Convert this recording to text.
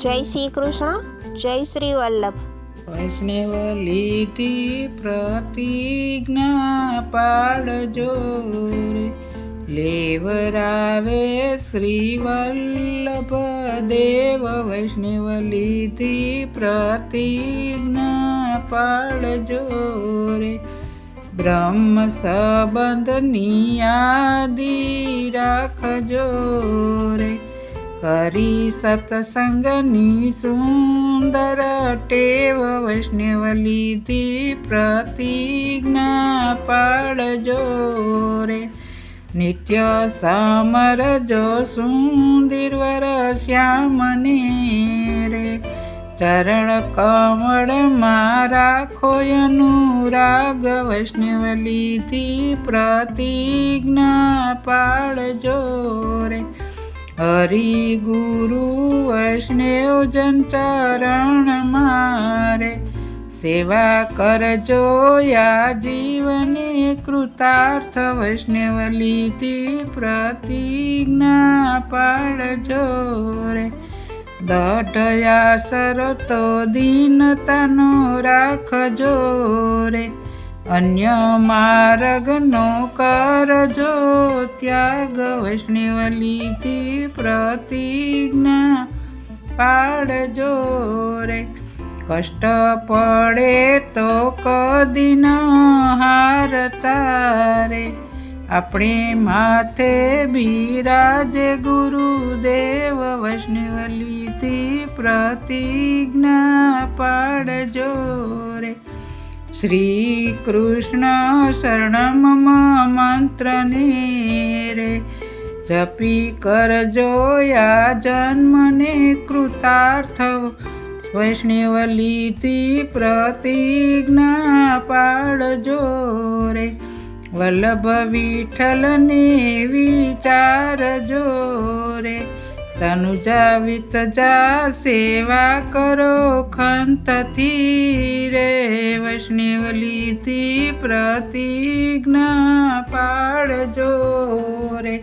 જય શ્રી કૃષ્ણ, જય શ્રી વલ્લભ. વૈષ્ણવ લીધી પ્રતિજ્ઞા પાડજો રે. લેવરાવે શ્રી વલ્લભ દેવ વૈષ્ણવ લીધી પ્રતિજ્ઞા પાડજો રે. બ્રહ્મ સંબંધની યાદી રાખજો રે. કરી સત્સંગની સુંદર ટેવ વૈષ્ણવ લીધી પ્રતિજ્ઞા પાડજો રે નિત્ય સમરજો સુંદરવર શ્યામને રે ચરણ કમળ રાખો અનુરાગ વૈષ્ણવ લીધી પ્રતિજ્ઞા પાડજો રે હરિ ગુરુ વૈષ્ણવ જન ચરણ મારે, સેવા કરજો યા જીવને કૃતાર્થ વૈષ્ણવ લીધી પ્રતિજ્ઞા પાડજો રે. દઢયા શરતો દીનતાનો રાખજો રે. અન્ય માર્ગનો કરજો ત્યાગ. વૈષ્ણવ લીધી પ્રતિજ્ઞા પાડજો રે. કષ્ટ પડે તો કદી ન હારતા રે. આપણે માથે બિરાજે ગુરુદેવ. વૈષ્ણવ લીધી પ્રતિજ્ઞા પાડજો રે. શ્રી કૃષ્ણ શરણમ મંત્રને રે, જપી કરજો યા જન્મને કૃતાર્થ. વૈષ્ણવ લીધી પ્રતિજ્ઞા પાડજો રે, વલ્લભ વિઠ્ઠલને વિચારજો રે. તનુજા વિતજા સેવા કરો ખંતથી રે વૈષ્ણવ લીધી પ્રતિજ્ઞા પાડજો રે.